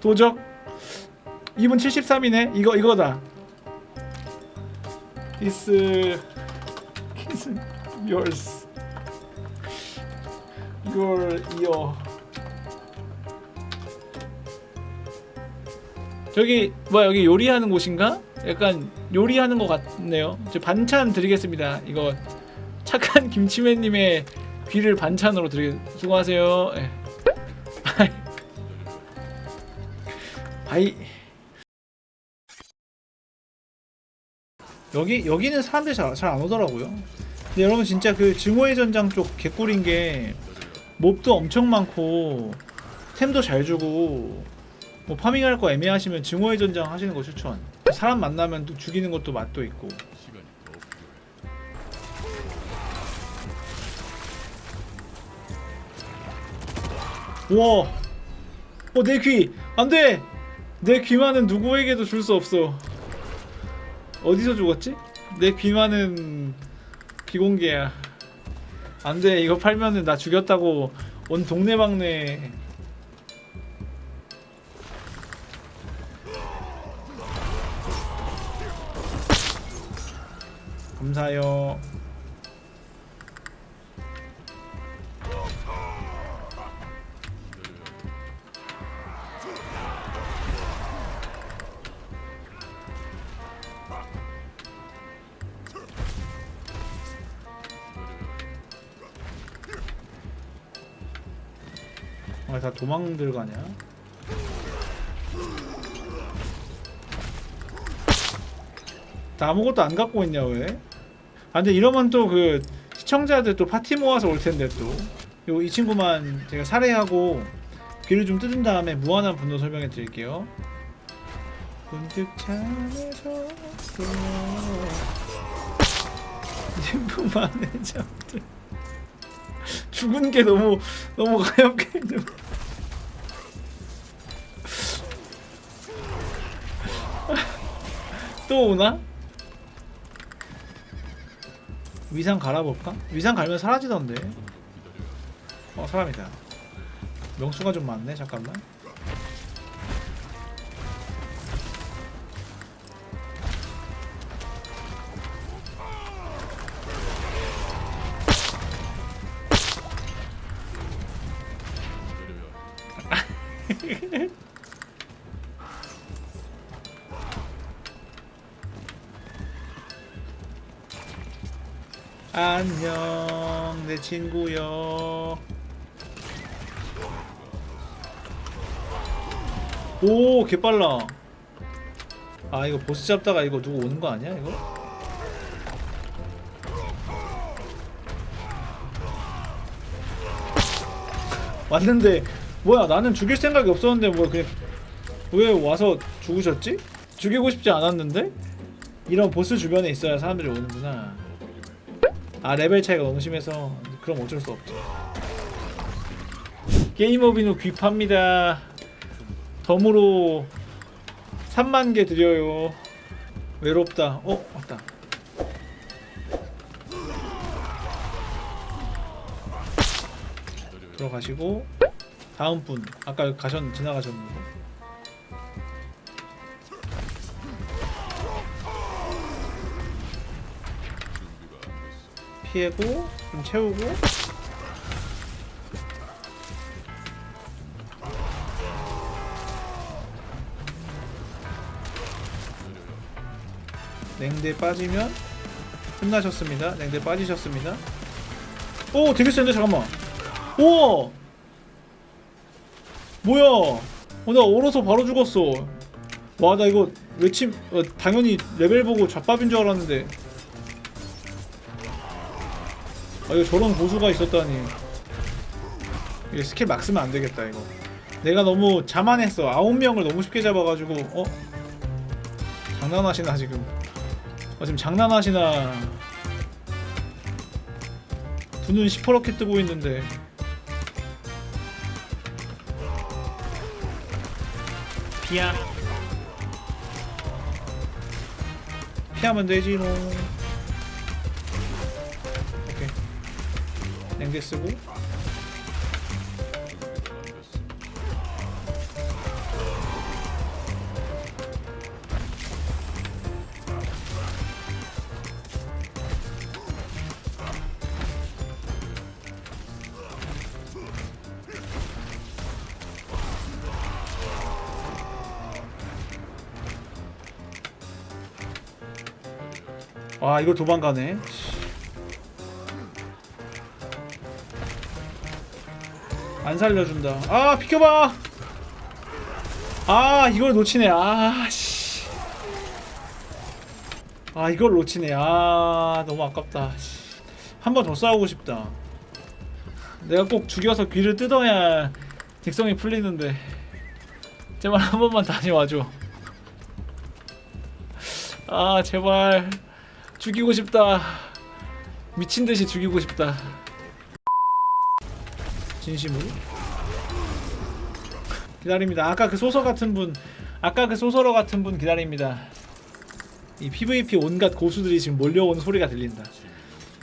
도적? 2분 73이네. 이거 이거다. This is yours. Your ear 저기 뭐야 여기 요리하는 곳인가? 약간 요리하는 것 같네요. 저 반찬 드리겠습니다. 이거 착한 김치맨님의 귀를 반찬으로 드리 수고하세요. 예. 바이 여기 여기는 사람들이 잘안 오더라고요. 근데 여러분 진짜 그 증오의 전장 쪽 개꿀인 게 몹도 엄청 많고 템도 잘 주고 뭐 파밍할 거 애매하시면 증오의 전장 하시는 거 추천. 사람 만나면 또 죽이는 것도 맛도 있고. 우와, 어 내 귀, 안 돼. 내 귀만은 누구에게도 줄 수 없어. 어디서 죽었지? 내 귀만은 비공개야. 안 돼 이거 팔면은 나 죽였다고 온 동네방네. 감사해요. 아, 다 도망들 가냐? 다 아무것도 안 갖고 있냐 왜? 아 근데 이러면 또 그 시청자들 또 파티 모아서 올 텐데 또. 요이 친구만 제가 살해하고 귀를 좀 뜯은 다음에 무한한 분노 설명해 드릴게요. 문득 잠에서 진품만의 잠들 죽은 게 너무 너무 가엽게 좀. 또 오나? 위상 갈아볼까? 위상 갈면 사라지던데 어 사람이다 명수가 좀 많네 잠깐만 안녕 내 친구요 오 개빨라 아 이거 보스 잡다가 이거 누구 오는 거 아니야 이거? 왔는데 뭐야 나는 죽일 생각이 없었는데 뭐 그냥 왜 와서 죽으셨지? 죽이고 싶지 않았는데? 이런 보스 주변에 있어야 사람들이 오는구나 아 레벨 차이가 너무 심해서 그럼 어쩔 수 없죠. 게임오비노 귀팝니다. 덤으로 3만 개 드려요. 외롭다. 어 왔다. 들어가시고 다음 분. 아까 가셨 지나가셨는데 피해고 좀 채우고 냉대 빠지면 끝나셨습니다. 냉대 빠지셨습니다. 오 되게 센데 잠깐만. 우와 뭐야? 어, 나 얼어서 바로 죽었어. 와 나 이거 외침 어, 당연히 레벨 보고 잡밥인 줄 알았는데 아 이거 저런 고수가 있었다니. 이게 스킬 막 쓰면 안 되겠다 이거. 내가 너무 자만했어. 아홉 명을 너무 쉽게 잡아가지고 어? 장난하시나 지금? 어 지금 장난하시나. 두 눈 시퍼렇게 뜨고 있는데. 피야 피하면 되지롱 냉개 쓰고. 아 이걸 도망가네. 안 살려준다. 아 비켜봐. 아 이걸 놓치네. 아씨. 아 이걸 놓치네. 아 너무 아깝다. 한 번 더 싸우고 싶다. 내가 꼭 죽여서 귀를 뜯어야 직성이 풀리는데. 제발 한 번만 다녀와줘. 아 제발. 죽이고 싶다. 미친 듯이 죽이고 싶다 진심으로. 기다립니다. 아까 그 소서 같은 분 아까 그 소서러 같은 분 기다립니다. 이 PVP 온갖 고수들이 지금 몰려오는 소리가 들린다.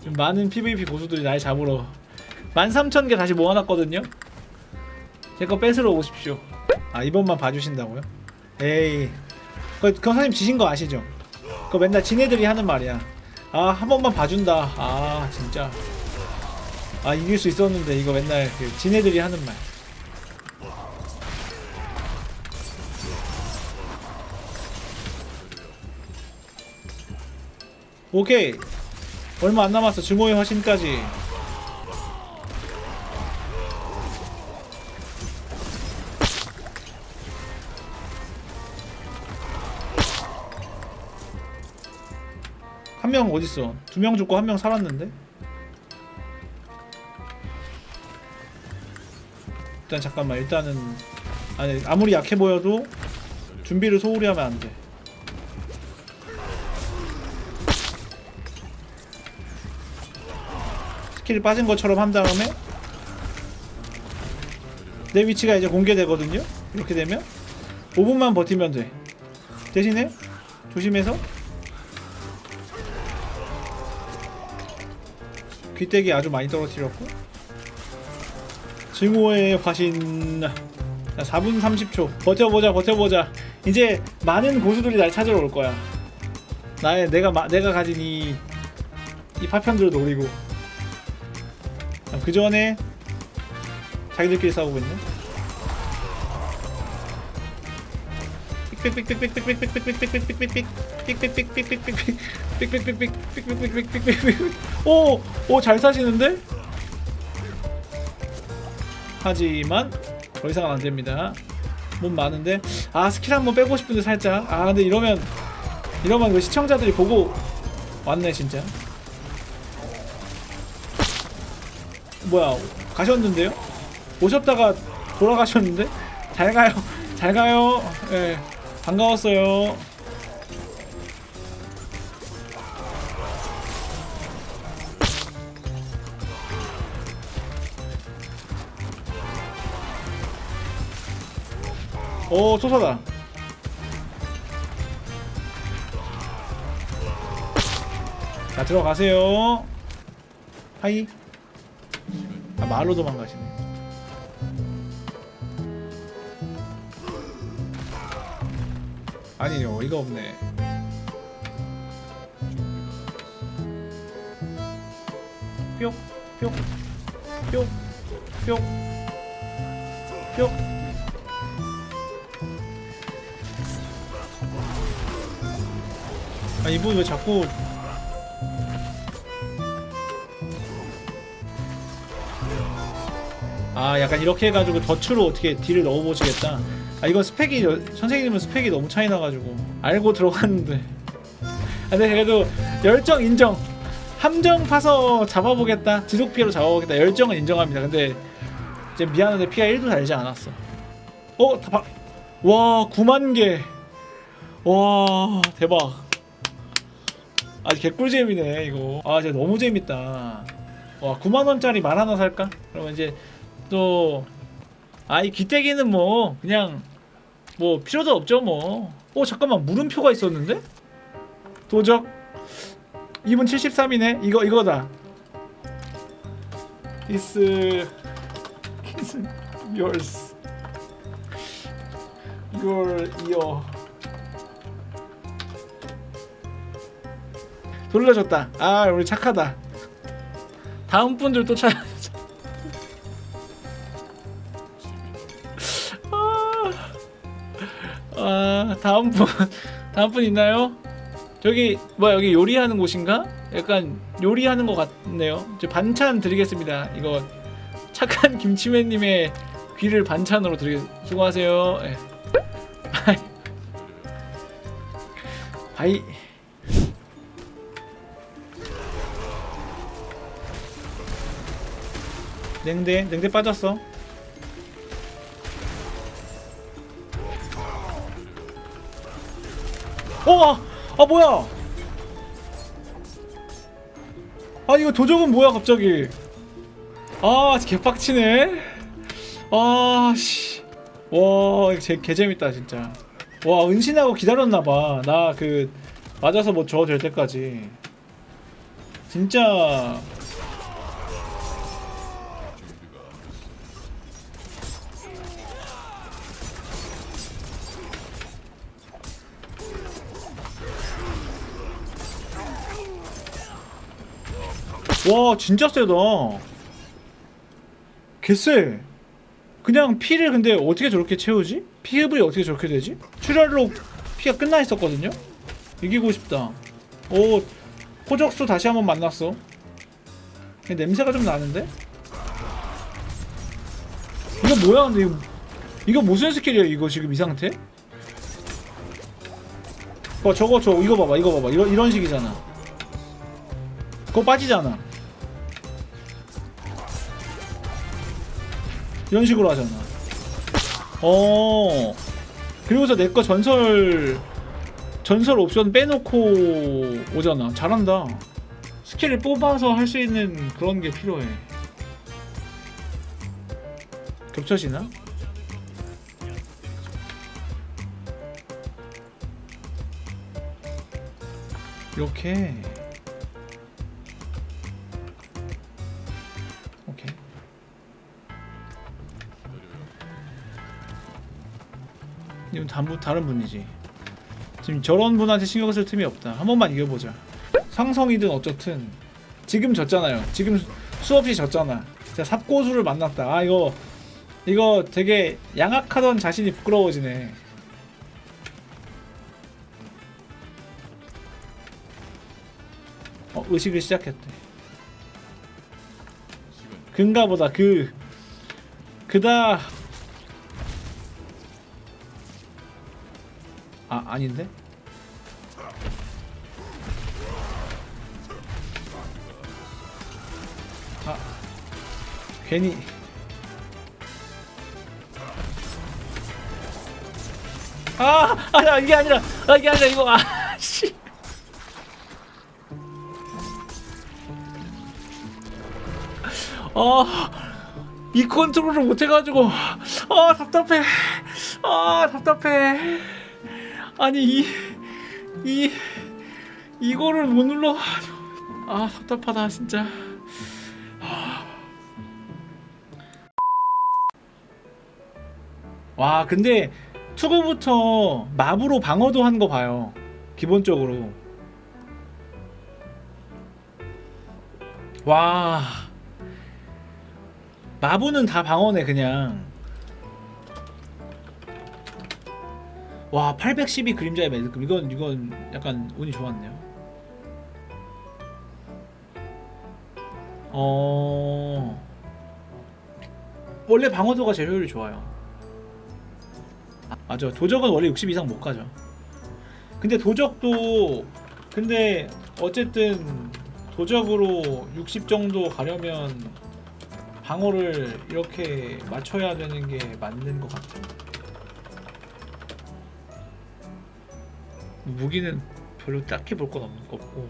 지금 많은 PVP 고수들이 날 잡으러 13,000개 다시 모아놨거든요. 제 거 뺏으러 오십시오. 아 이번만 봐주신다고요? 에이. 그, 그 선생님 지신 거 아시죠? 그거 맨날 지네들이 하는 말이야. 아 한 번만 봐준다. 아 진짜 아 이길 수 있었는데 이거 맨날 그 지네들이 하는 말. 오케이. 얼마 안 남았어. 증오의 화신까지. 한 명 어딨어? 두 명 죽고 한 명 살았는데 일단 잠깐만 일단은 아니 아무리 약해 보여도 준비를 소홀히 하면 안 돼. 스킬 빠진 것처럼 한 다음에 내 위치가 이제 공개되거든요? 이렇게 되면? 5분만 버티면 돼. 대신에 조심해서 귀때기 아주 많이 떨어뜨렸고 증오의 화신 자, 4분 30초 버텨보자 버텨보자 이제 많은 고수들이 날 찾으러 올 거야 나의 내가 마, 내가 가진 이, 이 파편들을 노리고 그 전에 자기들끼리 싸우고 있네 오! 오, 잘 사시는데? 하지만 더 이상은 안 됩니다. 몸 많은데 아 스킬 한번 빼고 싶은데 살짝 아 근데 이러면 이러면 그 시청자들이 보고 왔네 진짜. 뭐야 가셨는데요? 오셨다가 돌아가셨는데 잘 가요 잘 가요 예 반가웠어요 오 소사다 자 들어가세요. 하이. 아 말로 도망가시네. 아니요 이거 없네. 뿅 뿅, 뿅, 뿅, 뿅. 아 이분 왜 자꾸 아 약간 이렇게 해가지고 덫으로 어떻게 딜을 넣어보시겠다. 아 이건 스펙이 선생님은 스펙이 너무 차이 나가지고 알고 들어갔는데. 아 근데 그래도 열정 인정. 함정 파서 잡아보겠다. 지속 피해로 잡아보겠다. 열정은 인정합니다. 근데 이제 미안한데 피가 1도 달지 않았어. 어? 다 바... 와 9만 개 와 대박 아 개꿀잼이네 이거 아 진짜 너무 재밌다 와 9만원짜리 말 하나 살까? 그러면 이제 또 아이 귀때기는 뭐 그냥 뭐 필요도 없죠 뭐. 어 잠깐만 물음표가 있었는데? 도적 2분 73이네. 이거 이거다. This is yours. Your ear. 돌려줬다. 아 우리 착하다. 다음 분들 또 찾아. 아 다음 분 다음 분 있나요? 저기 뭐야 여기 요리하는 곳인가? 약간 요리하는 것 같네요. 저 반찬 드리겠습니다. 이거 착한 김치맨님의 귀를 반찬으로 드리. 수고하세요. 예. 바이. 냉대 냉대 빠졌어. 어, 아, 아 뭐야? 아 이거 도적은 뭐야 갑자기? 아 개빡치네. 아 씨. 와제 개재밌다 진짜. 와 은신하고 기다렸나봐. 나 그 맞아서 뭐저될 때까지. 진짜 와 진짜 세다 개쎄 그냥 피를 근데 어떻게 저렇게 채우지? 피흡이 어떻게 저렇게 되지? 출혈로 피가 끝나 있었거든요? 이기고 싶다 오 호적수 다시 한번 만났어 냄새가 좀 나는데? 이거 뭐야 근데 이거, 이거 무슨 스킬이야 이거 지금 이 상태? 어 저거 저 이거 봐봐 이거 봐봐 이거 이런 식이잖아 그거 빠지잖아 이런 식으로 하잖아. 어. 그리고서 내 거 전설 전설 옵션 빼놓고 오잖아. 잘한다. 스킬을 뽑아서 할 수 있는 그런 게 필요해. 겹쳐지나? 이렇게 이건 다른, 다른 분이지. 지금 저런 분한테 신경 쓸 틈이 없다. 한 번만 이겨보자. 상성이든 어쩌든 지금 졌잖아요. 지금 수없이 졌잖아. 자 삽고수를 만났다. 아 이거 이거 되게 양악하던 자신이 부끄러워지네. 어 의식을 시작했대. 근가 보다 그 그다 아 아닌데? 아 괜히. 아 아니야 이게 아니라 아 이게 아니라 이거 아씨. 아이 컨트롤을 못 해가지고 아 답답해. 아 답답해 아니 이 이 이거를 못 눌러 아 답답하다 진짜. 와 근데 투구부터 맙으로 방어도 한 거 봐요. 기본적으로. 와. 마부는 다 방어네 그냥 와 812 그림자의 매듭금. 이건 이건 약간 운이 좋았네요. 어 원래 방어도가 제일 효율이 좋아요. 아, 맞아. 도적은 원래 60 이상 못 가죠. 근데 도적도 근데 어쨌든 도적으로 60 정도 가려면 방어를 이렇게 맞춰야 되는 게 맞는 것 같아 무기는 별로 딱히 볼 건 없고.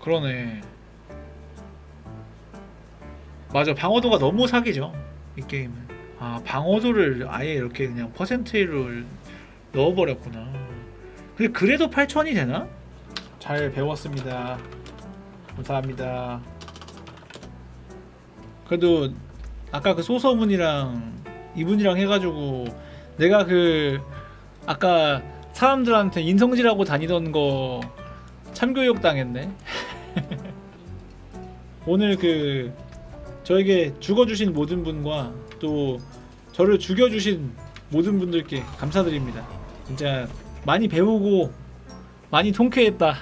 그러네. 맞아 방어도가 너무 사기죠 이 게임은. 아 방어도를 아예 이렇게 그냥 퍼센트를 넣어버렸구나. 근데 그래도 8천이 되나? 잘 배웠습니다. 감사합니다. 그래도 아까 그 소서분이랑 이분이랑 해가지고 내가 그 아까 사람들한테 인성질하고 다니던 거 참교육 당했네. 오늘 그 저에게 죽어주신 모든 분과 또 저를 죽여주신 모든 분들께 감사드립니다. 진짜 많이 배우고 많이 통쾌했다